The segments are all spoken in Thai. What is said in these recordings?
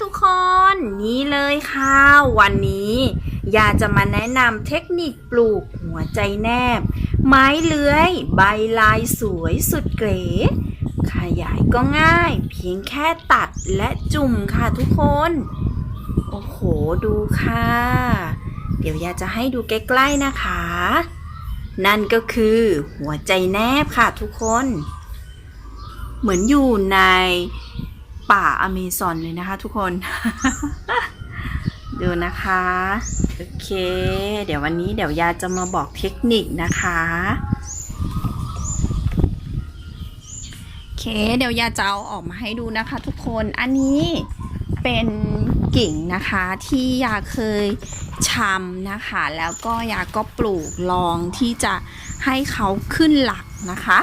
ทุกคน นี่เลยค่ะ วันนี้ยาจะมาแนะนำเทคนิคปลูกหัวใจแนบ ไม้เลื้อย ใบลายสวยสุดเก๋ ขยายก็ง่าย เพียงแค่ตัดและจุ่มค่ะทุกคน โอ้โห ดูค่ะ เดี๋ยวยาจะให้ดูใกล้ๆนะคะ นั่นก็คือหัวใจแนบค่ะทุกคน เหมือนอยู่ใน ป่าอเมซอนเลยนะคะทุกคน ดูนะคะ โอเค เดี๋ยววันนี้เดี๋ยวยาจะมาบอกเทคนิคนะคะโอเค เดี๋ยวยาจะเอาออกมาให้ดูนะคะ ทุกคนอันนี้เป็นกิ่งนะคะที่ยาเคยชำนะคะ แล้วก็ยาก็ปลูกลองที่จะให้เขาขึ้นหลักนะคะ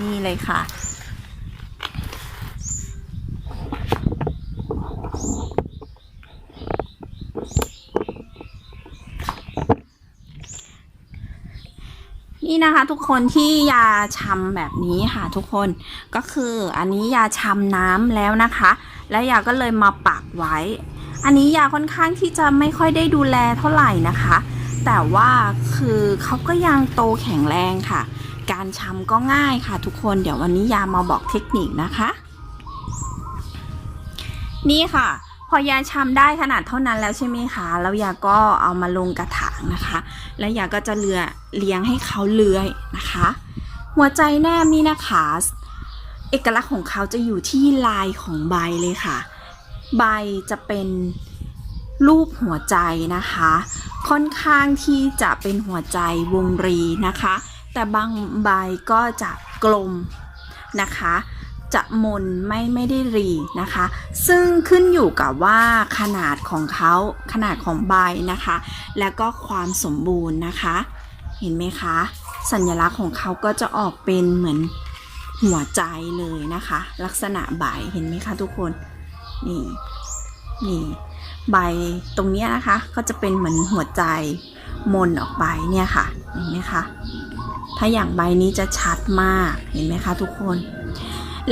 นี่เลยค่ะ นี่นะคะทุกคนที่ยาชำแบบนี้ค่ะทุกคนก็คืออันนี้ยาชำน้ำแล้วนะคะ แล้วยาก็เลยมาปักไว้ อันนี้ยาค่อนข้างที่จะไม่ค่อยได้ดูแลเท่าไหร่นะคะ แต่ว่าคือเขาก็ยังโตแข็งแรงค่ะ การชำก็ง่ายค่ะทุกคนเดี๋ยววันนี้ยามาบอกเทคนิคนะคะ นี่ค่ะ พอยาชำได้ขนาดเท่านั้นแล้วใช่ไหมคะแล้วยาก็เอามาลงกระถางนะคะ แล้วยาก็จะเลือเลี้ยงให้เขาเลื้อยนะคะ หัวใจแนมนี่นะคะเอกลักษณ์ของเขาจะอยู่ที่ลายของใบเลยค่ะ ใบจะเป็นรูปหัวใจนะคะ ค่อนข้างที่จะเป็นหัวใจวงรีนะคะ แต่บางใบก็จะกลมนะคะ จะมนไม่ไม่ได้รีนะคะ ซึ่งขึ้นอยู่กับว่าขนาดของเขาขนาดของใบนะคะ แล้วก็ความสมบูรณ์นะคะ เห็นไหมคะ สัญลักษณ์ของเขาก็จะออกเป็นเหมือนหัวใจเลยนะคะ ลักษณะใบเห็นไหมคะทุกคนนี่นี่ใบตรงเนี้ยนะคะก็จะเป็นเหมือนหัวใจมนออกไปเนี่ยค่ะเห็นไหมคะถ้าอย่างใบนี้จะชัดมากเห็นไหมคะทุกคน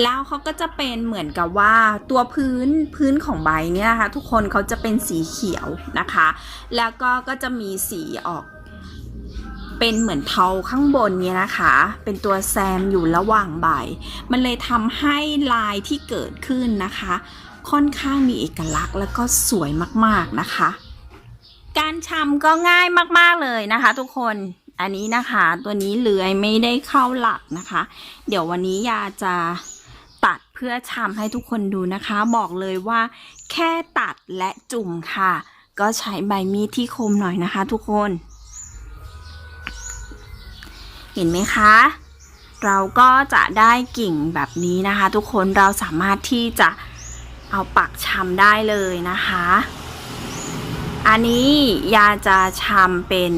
แล้วเขาก็จะเป็นเหมือนกับว่าตัวพื้นพื้นของใบเนี่ยนะคะทุกคนเขาจะเป็นสีเขียวนะคะ แล้วก็ก็จะมีสีออกเป็นเหมือนเทาข้างบนเนี่ยนะคะ เป็นตัวแซมอยู่ระหว่างใบ มันเลยทำให้ลายที่เกิดขึ้นนะคะ ค่อนข้างมีเอกลักษณ์แล้วก็สวยมากๆนะคะ การชำก็ง่ายมากๆเลยนะคะทุกคน อันนี้นะคะ ตัวนี้เลื้อยไม่ได้เข้าหลักนะคะ เดี๋ยววันนี้ยาจะ พื่อชำให้ทุกคนดูนะคะ บอกเลยว่าแค่ตัดและจุ่มค่ะ ก็ใช้ใบมีดที่คมหน่อยนะคะ ทุกคน เห็นไหมคะเราก็จะได้กิ่งแบบนี้นะคะ ทุกคนเราสามารถที่จะเอาปักชำได้เลยนะคะ อันนี้ยาจะชำเป็น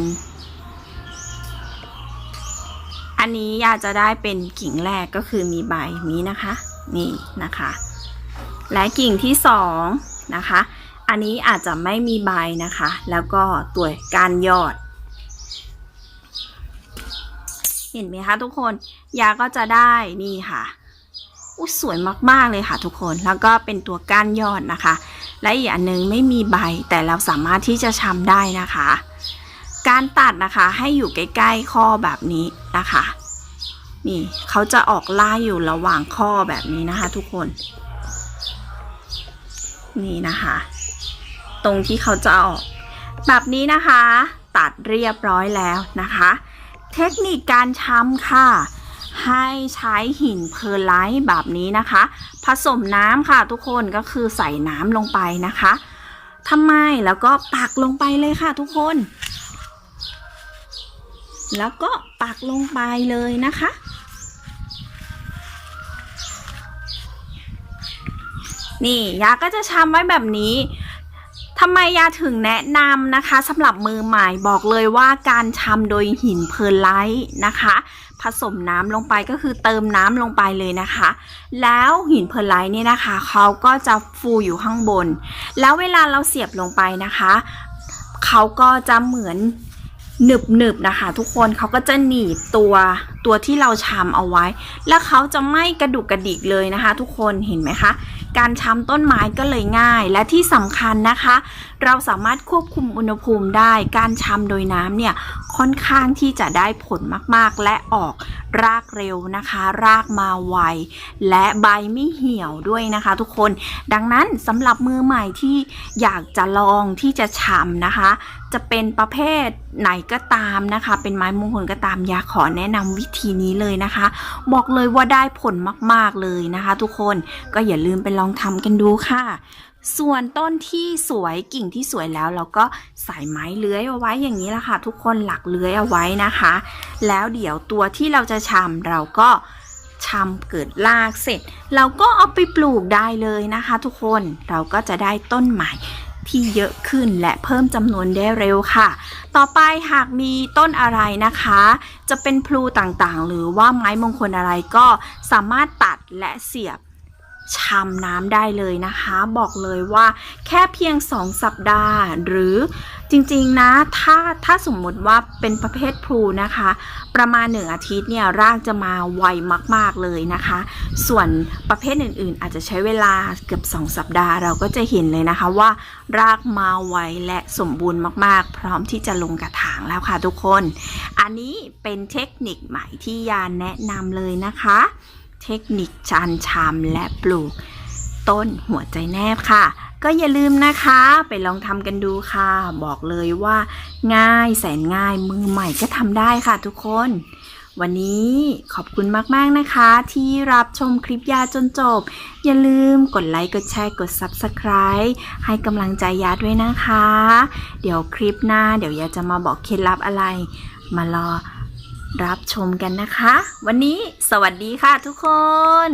อันนี้ยาจะได้เป็นกิ่งแรกก็คือมีใบนี้นะคะ นี่นะคะ และกิ่งที่สองนะคะ อันนี้อาจจะไม่มีใบนะคะ แล้วก็ตัวก้านยอด เห็นไหมคะทุกคน ยาก็จะได้นี่ค่ะอู้สวยมากๆเลยค่ะทุกคน แล้วก็เป็นตัวก้านยอดนะคะ และอีกอันหนึงไม่มีใบแต่เราสามารถที่จะชำได้นะคะ การตัดนะคะให้อยู่ใกล้ๆข้อแบบนี้นะคะ นี่เขาจะออกล่าอยู่ระหว่างข้อแบบนี้นะคะ ทุกคน นี่นะคะ ตรงที่เขาจะออก แบบนี้นะคะ ตัดเรียบร้อยแล้วนะคะ เทคนิคการช้ำค่ะ ให้ใช้หินเพอร์ไลท์แบบนี้นะคะ ผสมน้ำค่ะทุกคนก็คือใส่น้ำลงไปนะคะทำไมแล้วก็ปักลงไปเลยค่ะทุกคน แล้วก็ปักลงไปเลยนะคะ นี่ยาก็จะชำไว้แบบนี้ทำไมยาถึงแนะนำนะคะสำหรับมือใหม่บอกเลยว่าการชำโดยหินเพอร์ไลท์นะคะ ผสมน้ำลงไปก็คือเติมน้ำลงไปเลยนะคะ แล้วหินเพอร์ไลท์เนี่ยนะคะเขาก็จะฟูอยู่ข้างบน แล้วเวลาเราเสียบลงไปนะคะเขาก็จะเหมือนหนึบๆนะคะ ทุกคนเขาก็จะหนีบตัวตัวที่เราชำเอาไว้ แล้วเขาจะไม่กระดุกกระดิกเลยนะคะ ทุกคนเห็นไหมคะ การชำต้นไม้ก็เลยง่าย และที่สำคัญนะคะ เราสามารถควบคุมอุณหภูมิได้ การชำโดยน้ำเนี่ยค่อนข้างที่จะได้ผลมากๆ และออกรากเร็วนะคะ รากมาไว และใบไม่เหี่ยวด้วยนะคะทุกคน ดังนั้นสำหรับมือใหม่ที่อยากจะลองที่จะชำนะคะ จะเป็นประเภทไหนก็ตามนะคะ เป็นไม้มงคลก็ตามอยากขอแนะนำวิธีนี้เลยนะคะ บอกเลยว่าได้ผลมาก ๆเลยนะคะ ทุกคนก็อย่าลืมไปลองทำกันดูค่ะ ส่วนต้นที่สวยกิ่งที่สวยแล้วเราก็ใส่ไม้เลื้อยเอาไว้อย่างนี้ละค่ะ ทุกคนหลักเลื้อยเอาไว้นะคะ แล้วเดี๋ยวตัวที่เราจะชำเราก็ชำเกิดรากเสร็จ เราก็เอาไปปลูกได้เลยนะคะ ทุกคนเราก็จะได้ต้นใหม่ ที่เยอะขึ้นและเพิ่มจำนวนได้เร็วค่ะ ต่อไปหากมีต้นอะไรนะคะ จะเป็นพลูต่างๆ หรือว่าไม้มงคลอะไรก็สามารถตัดและเสียบ ชำน้ำได้เลยนะคะ บอกเลยว่าแค่เพียง 2 สัปดาห์ หรือจริงๆนะถ้าถ้าสมมุติว่าเป็นประเภทพลูนะคะ ประมาณ 1 อาทิตย์เนี่ยรากจะมาไวมากๆเลยนะคะ ส่วนประเภทอื่นๆ อาจจะใช้เวลาเกือบ 2 สัปดาห์เราก็จะเห็นเลยนะคะว่ารากมาไวและสมบูรณ์มากๆ พร้อมที่จะลงกระถางแล้วค่ะทุกคน อันนี้เป็นเทคนิคใหม่ที่ยานแนะนำเลยนะคะ เทคนิคชานชามและปลูก ต้นหัวใจแนบค่ะ ก็อย่าลืมนะคะ ไปลองทำกันดูค่ะ บอกเลยว่า ง่ายแสนง่ายมือใหม่ก็ทำได้ค่ะทุกคน วันนี้ขอบคุณมาก ๆ นะคะ ที่รับชมคลิปยาจนจบ อย่าลืมกดไลค์กดแชร์กด Subscribe ให้กำลังใจยาด้วยนะคะ เดี๋ยวคลิปหน้า เดี๋ยวยาจะมาบอกเคล็ดลับอะไร มารอ รับชมกันนะคะ วันนี้สวัสดีค่ะทุกคน